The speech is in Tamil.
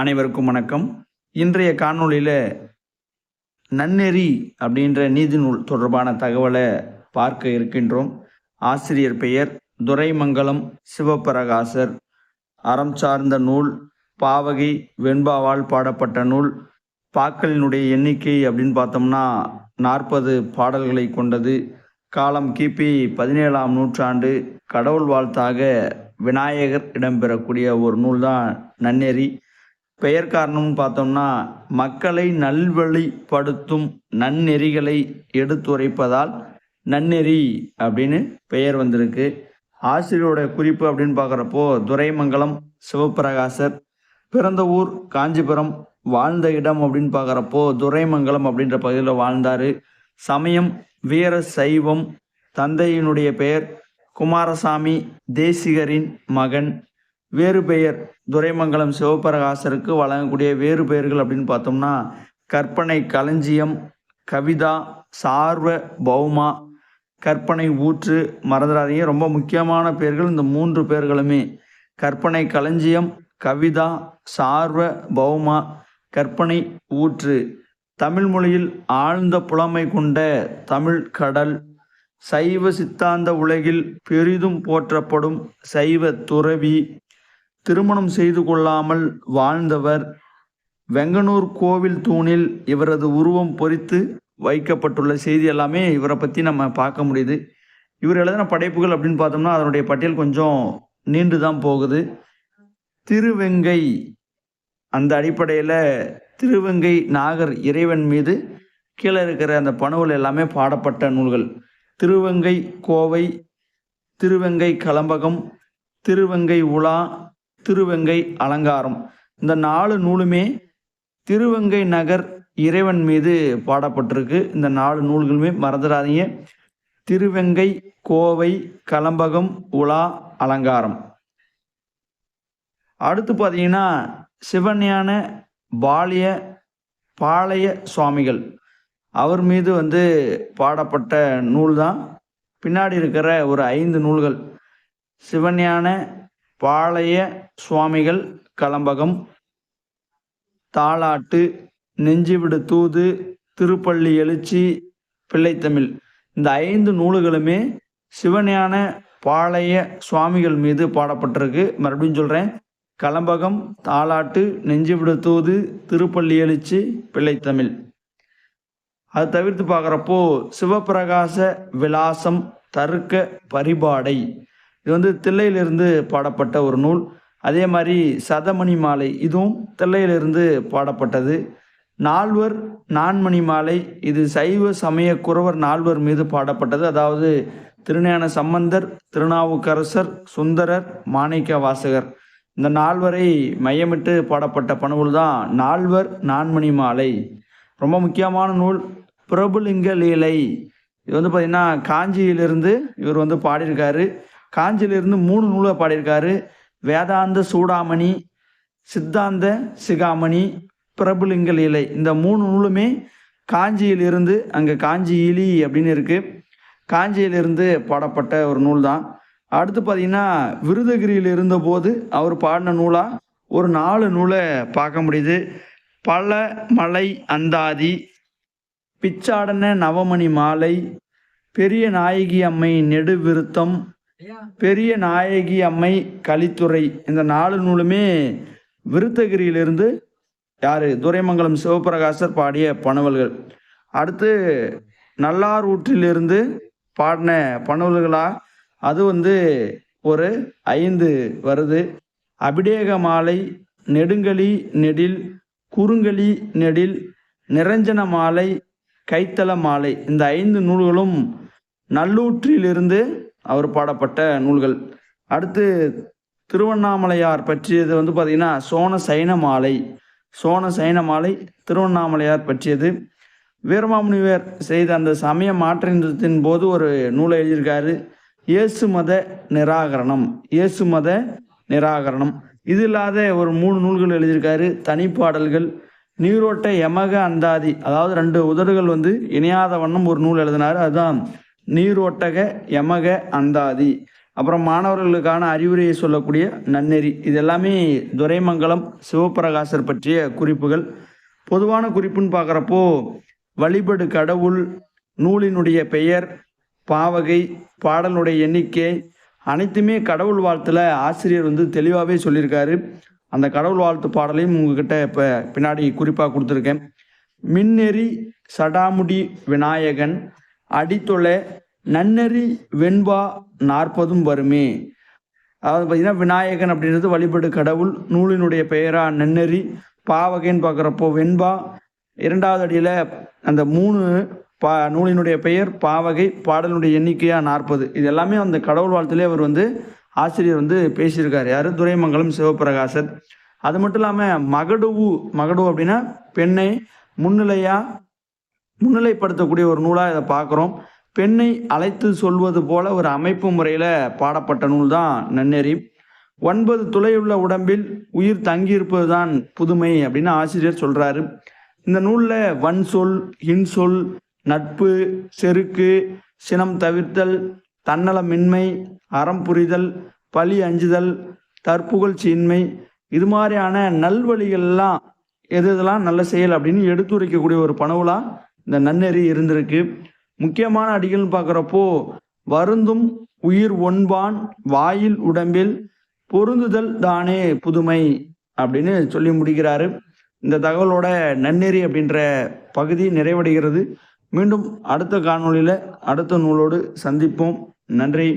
அனைவருக்கும் வணக்கம். இன்றைய காணொளியில் நன்னெறி அப்படின்ற நீதி நூல் தொடர்பான தகவலை பார்க்க இருக்கின்றோம். ஆசிரியர் பெயர் துரைமங்கலம் சிவபிரகாசர் அறம் சார்ந்த நூல் பாவகை வெண்பாவால் பாடப்பட்ட நூல் பாக்களினுடைய எண்ணிக்கை அப்படின்னு பார்த்தோம்னா நாற்பது பாடல்களை கொண்டது. காலம் கிபி பதினேழாம் நூற்றாண்டு கடவுள் வாழ்த்தாக விநாயகர் இடம்பெறக்கூடிய ஒரு நூல் தான் நன்னெறி. பெயர் காரணம்னு பார்த்தோம்னா மக்களை நல்வழிப்படுத்தும் நன்னெறிகளை எடுத்துரைப்பதால் நன்னெறி அப்படின்னு பெயர் வந்திருக்கு. ஆசிரியரோட குறிப்பு அப்படின்னு பார்க்குறப்போ துரைமங்கலம் சிவபிரகாசர் பிறந்த ஊர் காஞ்சிபுரம் வாழ்ந்த இடம் அப்படின்னு பார்க்குறப்போ துரைமங்கலம் அப்படின்ற பகுதியில் வாழ்ந்தார். சமயம் வீர சைவம் தந்தையினுடைய பெயர் குமாரசாமி தேசிகரின் மகன் வேறு பெயர் துரைமங்கலம் சிவபிரகாசருக்கு வழங்கக்கூடிய வேறு பெயர்கள் அப்படின்னு பார்த்தோம்னா கற்பனை களஞ்சியம் கவிதா சார்வ பௌமா கற்பனை ஊற்று மறந்துடாதீங்க. ரொம்ப முக்கியமான பெயர்கள் இந்த மூன்று பெயர்களுமே. கற்பனை களஞ்சியம் கவிதா சார்வ பௌமா கற்பனை ஊற்று. தமிழ் மொழியில் ஆழ்ந்த புலமை கொண்ட தமிழ் கடல் சைவ சித்தாந்த உலகில் பெரிதும் போற்றப்படும் சைவ துறவி திருமணம் செய்து கொள்ளாமல் வாழ்ந்தவர் வெங்கனூர் கோவில் தூணில் இவரது உருவம் பொறித்து வைக்கப்பட்டுள்ள செய்தி எல்லாமே இவரை பற்றி நம்ம பார்க்க முடியுது. இவர் எழுதின படைப்புகள் அப்படின்னு பார்த்தோம்னா அதனுடைய பட்டியல் கொஞ்சம் நீண்டு தான் போகுது. திருவெங்கை அந்த அடிப்படையில் திருவெங்கை நாகர் இறைவன் மீது கீழே இருக்கிற அந்த பணுவல் எல்லாமே பாடப்பட்ட நூல்கள். திருவெங்கை கோவை திருவெங்கை கலம்பகம் திருவெங்கை உலா திருவெங்கை அலங்காரம். இந்த நாலு நூலுமே திருவெங்கை நகர் இறைவன் மீது பாடப்பட்டிருக்கு. இந்த நாலு நூல்களுமே மறந்துடாதீங்க. திருவெங்கை கோவை கலம்பகம் உலா அலங்காரம். அடுத்து பார்த்தீங்கன்னா சிவஞான பாலிய பாளைய சுவாமிகள். அவர் மீது வந்து பாடப்பட்ட நூல் தான் பின்னாடி இருக்கிற ஒரு ஐந்து நூல்கள். சிவஞான பாளைய சுவாமிகள் கலம்பகம் தாளாட்டு நெஞ்சுவிடு தூது திருப்பள்ளி எழுச்சி பிள்ளைத்தமிழ். இந்த ஐந்து நூல்களுமே சிவஞான பாளைய சுவாமிகள் மீது பாடப்பட்டிருக்கு. மறுபடியும் சொல்கிறேன் கலம்பகம் தாளாட்டு நெஞ்சுவிடு தூது திருப்பள்ளி எழுச்சி பிள்ளைத்தமிழ். அது தவிர்த்து பார்க்குறப்போ சிவபிரகாச விலாசம் தருக்க பரிபாடை. இது வந்து தில்லையிலிருந்து பாடப்பட்ட ஒரு நூல். அதே மாதிரி சதமணி மாலை இதுவும் தில்லையிலிருந்து பாடப்பட்டது. நால்வர் நான்மணி மாலை இது சைவ சமய குறவர் நால்வர் மீது பாடப்பட்டது. அதாவது திருஞான சம்பந்தர் திருநாவுக்கரசர் சுந்தரர் மாணிக்க வாசகர் இந்த நால்வரை மையமிட்டு பாடப்பட்ட பணுவல் தான் நால்வர் நான்மணி மாலை. ரொம்ப முக்கியமான நூல் பிரபுலிங்க லீலை. இது வந்து பார்த்திங்கன்னா காஞ்சியிலிருந்து இவர் வந்து பாடியிருக்காரு. காஞ்சியிலிருந்து மூணு நூலை பாடியிருக்காரு. வேதாந்த சூடாமணி சித்தாந்த சிகாமணி பிரபுலிங்க இலை இந்த மூணு நூலுமே காஞ்சியிலிருந்து அங்கே காஞ்சி இலி அப்படின்னு இருக்குது காஞ்சியிலிருந்து பாடப்பட்ட ஒரு நூல் தான் அடுத்து பார்த்தீங்கன்னா விருதகிரியில் இருந்தபோது அவர் பாடின நூலாக ஒரு நாலு நூலை பார்க்க முடியுது. பல மலை அந்தாதி பிச்சாடன நவமணி மாலை பெரிய நாயகி அம்மை நெடுவிருத்தம் பெரிய நாயகி அம்மை கலித்துறை இந்த நாலு நூலுமே விருத்தகிரியிலிருந்து யார்? துரைமங்கலம் சிவபிரகாசர் பாடிய பனவல்கள் அடுத்து நல்லாரூற்றிலிருந்து பாடின பனவல்களா அது வந்து ஒரு ஐந்து வருது. அபிடேக மாலை நெடுங்கலி நெடில் குறுங்கலி நெடில் நிரஞ்சன மாலை கைத்தள மாலை. இந்த ஐந்து நூல்களும் நல்லூற்றிலிருந்து அவர் பாடப்பட்ட நூல்கள். அடுத்து திருவண்ணாமலையார் பற்றியது வந்து பார்த்திங்கன்னா சோன சைன மாலை. சோன சைன மாலை திருவண்ணாமலையார் பற்றியது. வீரமாமுனிவர் செய்த அந்த சமய மாற்றத்தின் போது ஒரு நூலை எழுதியிருக்காரு. இயேசு மத நிராகரணம். இயேசு மத நிராகரணம். இது இல்லாத ஒரு மூணு நூல்கள் எழுதியிருக்காரு. தனிப்பாடல்கள் நீரோட்ட யமக அந்தாதி. அதாவது ரெண்டு உதடுகள் வந்து இணையாத வண்ணம் ஒரு நூல் எழுதினார். அதுதான் நீரோட்டக யமக அந்தாதி. அப்புறம் மாணவர்களுக்கான அறிவுரையை சொல்லக்கூடிய நன்னெறி. இது எல்லாமே துரைமங்கலம் சிவபிரகாசர் பற்றிய குறிப்புகள். பொதுவான குறிப்புன்னு பார்க்குறப்போ வழிபடு கடவுள் நூலினுடைய பெயர் பாவகை பாடலுடைய எண்ணிக்கை அனைத்துமே கடவுள் வாழ்த்துல ஆசிரியர் வந்து தெளிவாகவே சொல்லியிருக்காரு. அந்த கடவுள் வாழ்த்து பாடலையும் உங்ககிட்ட இப்போ பின்னாடி குறிப்பாக கொடுத்துருக்கேன். மின்னெறி சடாமுடி விநாயகன் அடித்தொலை நன்னெறி வெண்பா நாற்பதும் வருமே. அதாவது பார்த்தீங்கன்னா விநாயகன் அப்படின்றது வழிபடு கடவுள் நூலினுடைய பெயரா நன்னெறி பாவகைன்னு பார்க்குறப்போ வெண்பா இரண்டாவது அடியில் அந்த மூணு பா நூலினுடைய பெயர் பாவகை பாடலினுடைய எண்ணிக்கையாக நாற்பது. இது எல்லாமே அந்த கடவுள் வாழ்த்துலேயே அவர் வந்து ஆசிரியர் வந்து பேசியிருக்கார். யார்? துரைமங்கலம் சிவபிரகாசர் அது மட்டும் இல்லாமல் மகடுவு மகடுவு அப்படின்னா பெண்ணை முன்னிலையாக முன்னிலைப்படுத்தக்கூடிய ஒரு நூலாக இதை பார்க்குறோம். பெண்ணை அழைத்து சொல்வது போல ஒரு அமைப்பு முறையில் பாடப்பட்ட நூல் தான் நன்னெறி. ஒன்பது துளையுள்ள உடம்பில் உயிர் தங்கியிருப்பது தான் புதுமை அப்படின்னு ஆசிரியர் சொல்கிறாரு இந்த நூலில் வன் சொல் இன்சொல் நட்பு செருக்கு சினம் தவிர்த்தல் தன்னலமின்மை அறம் புரிதல் பழி அஞ்சுதல் தற்புகழ்ச்சியின்மை இது மாதிரியான நல்வழிகள்லாம் எது இதெல்லாம் நல்ல செயல் அப்படின்னு எடுத்துரைக்கக்கூடிய ஒரு பணவுலாக இந்த நன்னெறி இருந்திருக்கு. முக்கியமான அடிகள்னு பார்க்குறப்போ வருந்தும் உயிர் ஒன்பான் வாயில் உடம்பில் பொருந்துதல் தானே புதுமை அப்படின்னு சொல்லி முடிக்கிறாரு. இந்த தகவலோட நன்னெறி அப்படின்ற பகுதி நிறைவடைகிறது. மீண்டும் அடுத்த காணொளியில் அடுத்த நூலோடு சந்திப்போம். நன்றி.